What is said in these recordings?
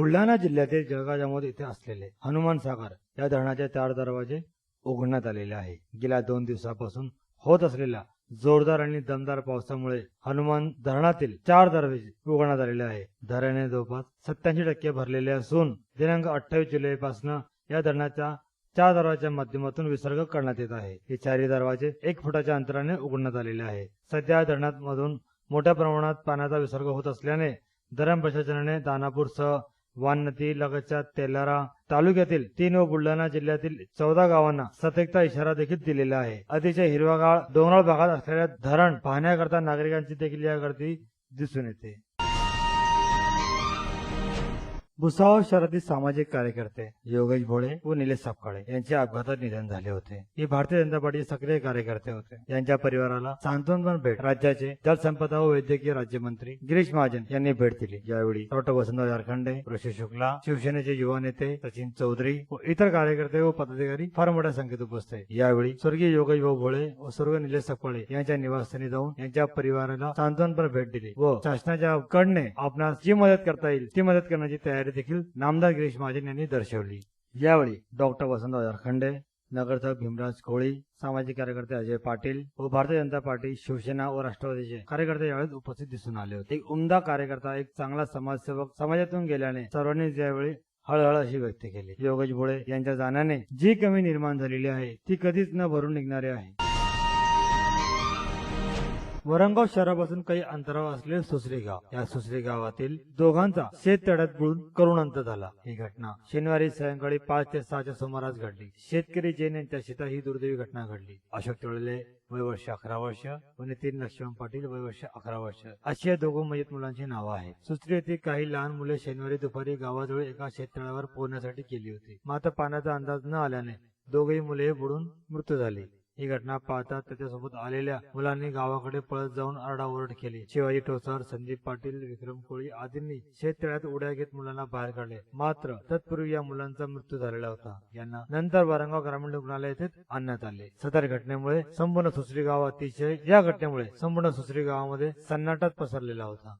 बुलढाणा जिल्ह्यातील जळगाव येथे असलेले हनुमान सागर या धरणाचे चार दरवाजे उघडण्यात आलेले आहे. गेल्या दोन दिवसापासून होत असलेल्या जोरदार आणि दमदार पावसामुळे हनुमान धरणातील चार दरवाजे उघडण्यात आलेले आहे. धरणे जवळपास सत्याऐंशी टक्के भरलेले असून दिनांक अठ्ठावीस जुलै पासून या धरणाच्या चार दरवाजाच्या माध्यमातून विसर्ग करण्यात येत आहे. हे चारही दरवाजे एक फुटाच्या अंतराने उघडण्यात आलेले आहे. सध्या धरणात धरणामधून मोठ्या प्रमाणात पाण्याचा विसर्ग होत असल्याने धरण प्रशासनाने दानापूरसह वाननदी लगतच्या तेलारा तालुक्यातील तीन व बुलढाणा जिल्ह्यातील चौदा गावांना सतर्कता इशारा देखील दिलेला आहे. अतिशय हिरवागाळ डोंगराळ भागात असलेल्या धरण पाहण्याकरता नागरिकांची देखील या गर्दी दिसून येते. भुसावळ शहरातील सामाजिक कार्यकर्ते योगेश भोळे व निलेश सापकाळे यांचे अपघातात निधन झाले होते. हे भारतीय जनता पार्टीचे सक्रिय कार्यकर्ते होते. यांच्या परिवाराला सांत्वनपण भेट. राज्याचे जलसंपदा व वैद्यकीय राज्यमंत्री गिरीश महाजन यांनी भेट दिली. यावेळी डॉक्टर वसंतराव झारखंडे ऋषी शुक्ला शिवसेनेचे युवा नेते सचिन चौधरी व इतर कार्यकर्ते व पदाधिकारी फार मोठ्या संख्येत उपस्थित. यावेळी स्वर्गीय योगेश भाऊ भोळे व स्वर्गीय निलेश सापकाळे यांच्या निवासस्थानी जाऊन यांच्या परिवाराला सांत्वनपर भेट दिली व शासनाच्या कडने आपणास जी मदत करता येईल ती मदत करण्याची तयारी देखील नामदार गिरीश महाजन यांनी दर्शवली. यावेळी डॉक्टर वसंतराव झारखंडे नगरसेवक भीमराज कोळी सामाजिक कार्यकर्ते अजय पाटील व भारतीय जनता पार्टी शिवसेना व राष्ट्रवादीचे कार्यकर्ते यावेळी उपस्थित दिसून आले होते. एक उमदा कार्यकर्ता एक चांगला समाजसेवक समाजातून गेल्याने सर्वांनी यावेळी हळहळ अशी व्यक्त केली. योगेश भोळे यांच्या जाण्याने जी कमी निर्माण झालेली आहे ती कधीच न भरून निघणारी आहे. वरंगाव शहरापासून काही अंतरावर असलेले सुसरे गाव. या सुसरे गावातील दोघांचा शेततळ्यात बुडून करुण अंत झाला. ही घटना शनिवारी सायंकाळी पाच ते सहाच्या सुमारास घडली. शेतकरी जैन यांच्या शेतात ही दुर्दैवी घटना घडली. अशोक तळले वय वर्ष अकरा वर्ष व नितीन लक्ष्मण पाटील वय वर्ष अकरा वर्ष. अशी या दोघं मयत मुलांची नावं आहेत. सुसरी येथे काही लहान मुले शनिवारी दुपारी गावाजवळ एका शेततळ्यावर पोहण्यासाठी केली होती. मात्र पाण्याचा अंदाज न आल्याने दोघेही मुले बुडून मृत्यू झाली. ही घटना पाहता त्याच्यासोबत आलेल्या मुलांनी गावाकडे पळत जाऊन आरडाओरड केली. शिवाजी ठोसार संदीप पाटील विक्रम कोळी आदींनी शेततळ्यात उड्या घेत मुलांना बाहेर काढले. मात्र तत्पूर्वी या मुलांचा मृत्यू झालेला होता. यांना नंतर वारंगाव ग्रामीण रुग्णालय येथे आणण्यात आले. सदर घटनेमुळे संपूर्ण सुसरी गाव अतिशय या घटनेमुळे संपूर्ण सुसरी गावामध्ये सन्नाटात पसरलेला होता.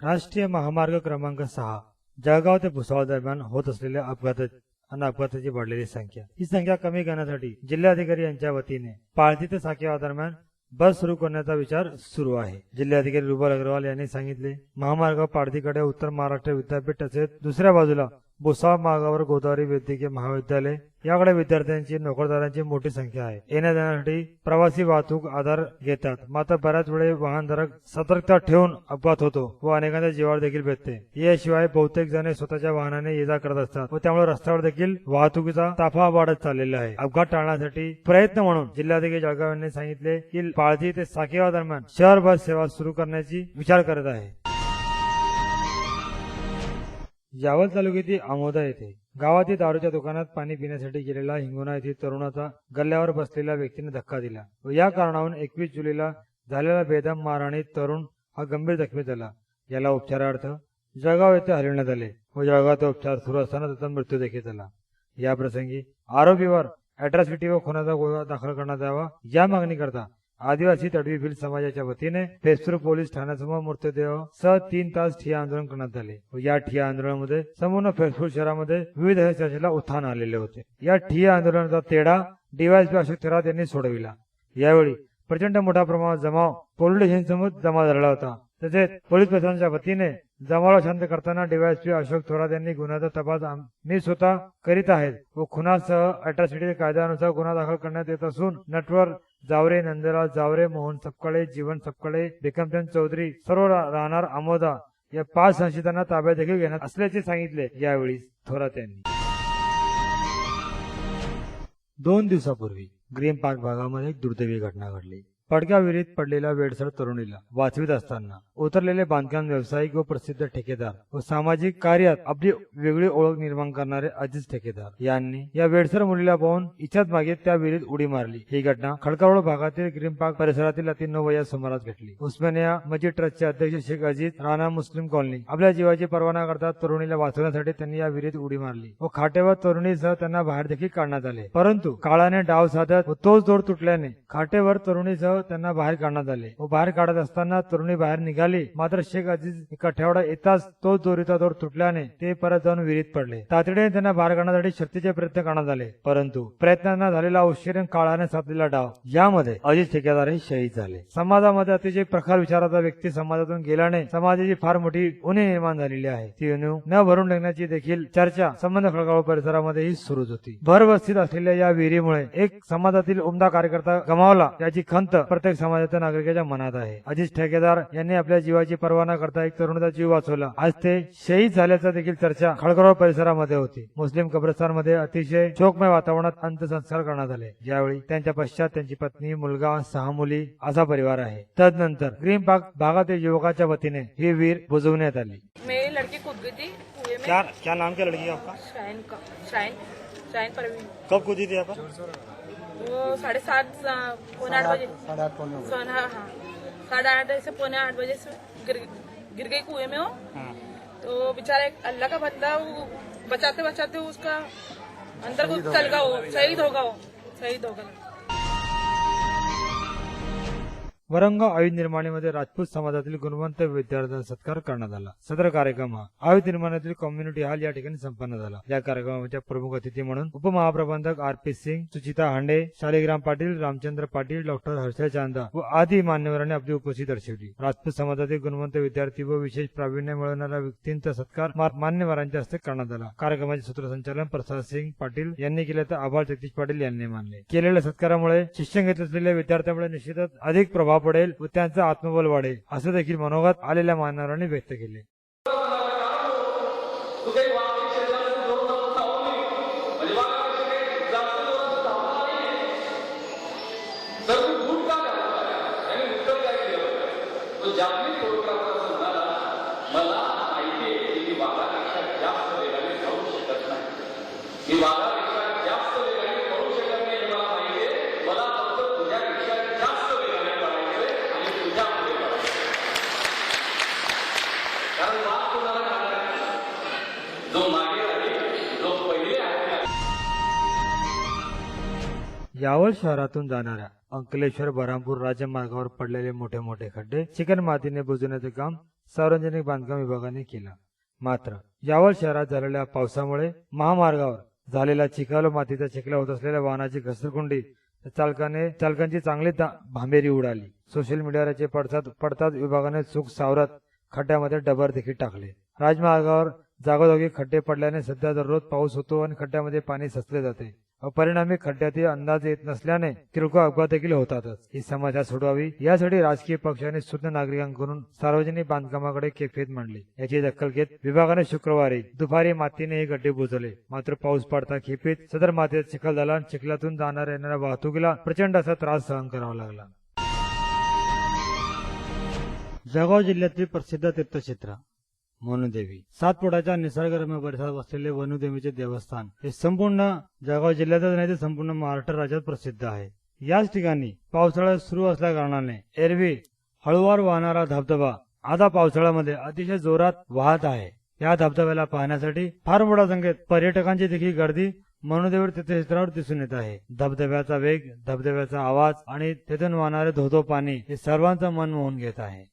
राष्ट्रीय महामार्ग क्रमांक सहा जळगाव ते भुसावळ दरम्यान होत असलेल्या अपघातात आणि अपघाताची वाढलेली संख्या. ही संख्या कमी करण्यासाठी जिल्हाधिकारी यांच्या वतीने पाळती ते साकेवा दरम्यान बस सुरू करण्याचा विचार सुरू आहे. जिल्हाधिकारी रुबल अग्रवाल यांनी सांगितले महामार्ग पाळतीकडे उत्तर महाराष्ट्र विद्यापीठ तसेच दुसऱ्या बाजूला भुसावळ मार्गावर गोदावरी वैद्यकीय महाविद्यालय. याकडे विद्यार्थ्यांची नोकरदारांची मोठी संख्या आहे. येण्या जाण्यासाठी प्रवासी वाहतूक आधार घेतात. मात्र बऱ्याच वेळे वाहनधारक सतर्कता ठेवून अपघात होतो व अनेकांच्या जीवावर देखील भेटते. याशिवाय बहुतेक जण स्वतःच्या वाहनाने ये जा करत असतात व त्यामुळे रस्त्यावर देखील वाहतुकीचा ताफा वाढत चाललेला आहे. अपघात टाळण्यासाठी प्रयत्न म्हणून जिल्हाधिकारी जळगाव यांनी सांगितले की पाळजी ते साकेवा दरम्यान शहर बस सेवा सुरू करण्याची विचार करत आहे. यावल तालुक्यातील आमोदा येथे गावातील दारूच्या दुकानात पाणी पिण्यासाठी गेलेला हिंगोना येथील तरुणाचा गल्ल्यावर बसलेल्या व्यक्तीने धक्का दिला व या कारणावरून एकवीस जुलैला झालेल्या बेदम मारहाणीत तरुण हा गंभीर जखमी झाला. याला उपचारार्थ जळगाव येथे हलविण्यात आले व जळगावचा उपचार सुरू असताना त्याचा मृत्यू देखील झाला. या प्रसंगी आरोपीवर अॅट्रॉसिटी व खुनाचा गोळा दाखल करण्यात यावा या मागणीकरता आदिवासी तडवी भिल समाजाच्या वतीने फेसपूर पोलीस ठाण्यासमोर मृतदेह सह तीन तास ठिया आंदोलन करण्यात आले. या ठिया आंदोलनामध्ये संपूर्ण फेसपूर शहरामध्ये विविध चर्चेला उत्थान आलेले होते. या ठिया आंदोलनाचा तेढा डीवायएसपी अशोक थरात यांनी सोडविला. यावेळी प्रचंड मोठ्या प्रमाणात जमाव पोलीस स्टेशन समोर जमा झालेला होता. तसेच पोलीस प्रशासनाच्या वतीने जमावाला शांत करताना डीवायएसपी अशोक थोरात यांनी गुन्ह्याचा तपास मी स्वतः करीत आहेत व खुनासह अट्रॉसिटी कायद्यानुसार गुन्हा दाखल करण्यात येत असून नटवर जावरे नंदलाल जावरे मोहन सपकाळे जीवन सपकाळे भिकमचंद चौधरी सर्व राहणार आमोदा. या पाच संशयितांना ताब्यात देखील घेणार असल्याचे सांगितले यावेळी थोरात यांनी दोन दिवसापूर्वी ग्रीन पार्क भागामध्ये एक दुर्दैवी घटना घडली. पडक्या विहिरीत पडलेल्या वेडसर तरुणीला वाचवीत असताना उतरलेले बांधकाम व्यावसायिक व प्रसिद्ध ठेकेदार व सामाजिक कार्यात आपली वेगळी ओळख निर्माण करणारे अजिज ठेकेदार यांनी या वेडसर मुलीला पाहून इच्छाच मागे त्या विहिरीत उडी मारली. ही घटना खडकारोड भागातील ग्रीन पार्क परिसरातील अति नऊ वया सुमारास घडली. उस्मानिया मस्जिद ट्रस्टचे अध्यक्ष शेख अजिज राणा मुस्लिम कॉलनी आपल्या जीवाची पर्वा करता तरुणीला वाचवण्यासाठी त्यांनी या विहिरीत उडी मारली व खाटेवर तरुणीसह त्यांना बाहेर देखील काढण्यात आले. परंतु काळाने डाव साधत व तोच दोर तुटल्याने खाटेवर तरुणीसह त्यांना बाहेर काढण्यात आले. व बाहेर काढत असताना तरुणी बाहेर निघाली. मात्र शेख अजीज कठ्यावडा येताच तो दोरीचा दोर तुटल्याने ते परत जाऊन विहिरीत पडले. तातडीने त्यांना बाहेर काढण्यासाठी शक्तीचे प्रयत्न करण्यात आले. परंतु प्रयत्नांना झालेला उशीर काळाने साधलेला डाव यामध्ये अजित ठेकेदार हे शहीद झाले. समाजामध्ये अतिशय प्रखर विचाराचा व्यक्ती समाजातून गेल्याने समाजाची फार मोठी उणी निर्माण झालेली आहे. ती उणीव न भरून टाकण्याची देखील चर्चा संबंध खळगाव परिसरामध्येही सुरूच होती. भरवस्थित असलेल्या या विहिरीमुळे एक समाजातील उमदा कार्यकर्ता गमावला. याची खंत प्रत्येक समाजाच्या नागरिकाच्या मनात आहे. अजित ठेकेदार यांनी आपल्या जीवाची पर्वा न करता एक तरुणाचा जीव वाचवला. आज ते शहीद झाल्याचा देखील चर्चा खळगाव परिसरामध्ये होती. मुस्लिम कब्रस्तानमध्ये अतिशय शोकमय वातावरणात अंत्यसंस्कार करण्यात आले. ज्यावेळी त्यांच्या पश्चात त्यांची पत्नी मुलगा सहा मुली असा परिवार आहे. तदनंतर ग्रीन पार्क भागातील युवकाच्या वतीने ही वीर बुजवण्यात आली. मेरी लड़की कूद गई थी कुएं में क्या क्या नाम क्या लड़की आपका? शाइन का शाइन शाइन परवीन. कब कूदी थी आप? वो साढ़े सात पौने आठ बजे। साढ़े आठ पौने सोना हाँ। साढ़े आठ से पौने आठ बजे से गिर गिर गई कुएँ में वो। तो बेचारा एक अल्लाह का बंदा वो बचाते बचाते उसका अंदर को चल गया। वो शहीद होगा वो शहीद होगा। वरंग आयुध निर्माणीमध्ये राजपूत समाजातील गुणवंत विद्यार्थ्यांचा सत्कार करण्यात आला. सदर कार्यक्रम हा आयुध निर्माणातील कम्युनिटी हॉल या ठिकाणी संपन्न झाला. या कार्यक्रमाच्या प्रमुख अतिथी म्हणून उपमहाप्रबंधक R P Singh Suchita Hande Shaligram Patil Ramchandra Patil doctor Harshal Chanda व आदी मान्यवरांनी आपली उपस्थिती दर्शवली. राजपूत समाजातील गुणवंत विद्यार्थी व विशेष प्रावीण्य मिळवणाऱ्या व्यक्तींचा सत्कार मान्यवरांच्या हस्ते करण्यात आला. कार्यक्रमाचे सूत्रसंचालन प्रसाद सिंग पाटील यांनी केले तर आभार जगदीश पाटील यांनी मानले. केलेल्या सत्कारामुळे शिक्षण घेत असलेल्या विद्यार्थ्यांमुळे निश्चितच अधिक प्रभाव पडेल व त्यांचं आत्मबल वाढेल. असं देखील मनोगत आलेल्या मान्यवरांनी व्यक्त केले. तर मला माहिती आहे की मी वाघापेक्षा जास्त वेगाने जाऊ शकत नाही. मी वाघापेक्षा यावल शहरातून जाणाऱ्या अंकलेश्वर बरामपूर राजमार्गावर पडलेले मोठे मोठे खड्डे चिकन मातीने बुजवण्याचे काम सार्वजनिक बांधकाम विभागाने केलं. मात्र यावल शहरात झालेल्या पावसामुळे महामार्गावर झालेला चिखल मातीचा चिखला होत असलेल्या वाहनाची घसरगुंडी चालकाने चालकांची चांगली भांबेरी उडाली. सोशल मीडियावरचे याचे पडतात पडताच विभागाने चूक सावरत खड्ड्यामध्ये डबर देखील टाकले. राजमार्गावर जागोजागी खड्डे पडल्याने सध्या दररोज पाऊस होतो आणि खड्ड्यामध्ये पाणी सचले जाते. परिणामी खड्ड्यातील अंदाज येत नसल्याने किरकोळ अपघात देखील होतातच. ही समस्या सोडवावी यासाठी राजकीय पक्षाने सुज्ञ नागरिकांकडून सार्वजनिक बांधकामाकडे केफेत मांडली. याची दखल घेत विभागाने शुक्रवारी दुपारी मातीने हे गड्डे बुजवले. मात्र पाऊस पडता खेपेत सदर मातीत चिखल झाला आणि चिखलातून जाणाऱ्या येणाऱ्या वाहतुकीला प्रचंड असा त्रास सहन करावा लागला. जळगाव जिल्ह्यातील प्रसिद्ध तीर्थक्षेत्र मनुदेवी सातपुडाच्या निसर्गरम्य परिसरात वसलेले वनुदेवीचे देवस्थान हे संपूर्ण जळगाव जिल्ह्यातच नाही तर संपूर्ण महाराष्ट्र राज्यात प्रसिद्ध आहे. याच ठिकाणी पावसाळा सुरू असल्या कारणाने एरवी हळूवार वाहणारा धबधबा आता पावसाळ्यामध्ये अतिशय जोरात वाहत आहे. या धबधब्याला पाहण्यासाठी फार मोठ्या संख्येत पर्यटकांची देखील गर्दी मनुदेवी तीर्थक्षेत्रावर दिसून येत आहे. धबधब्याचा वेग धबधब्याचा आवाज आणि तिथून वाहणारे धोधो पाणी हे सर्वांचं मन मोहून घेत आहे.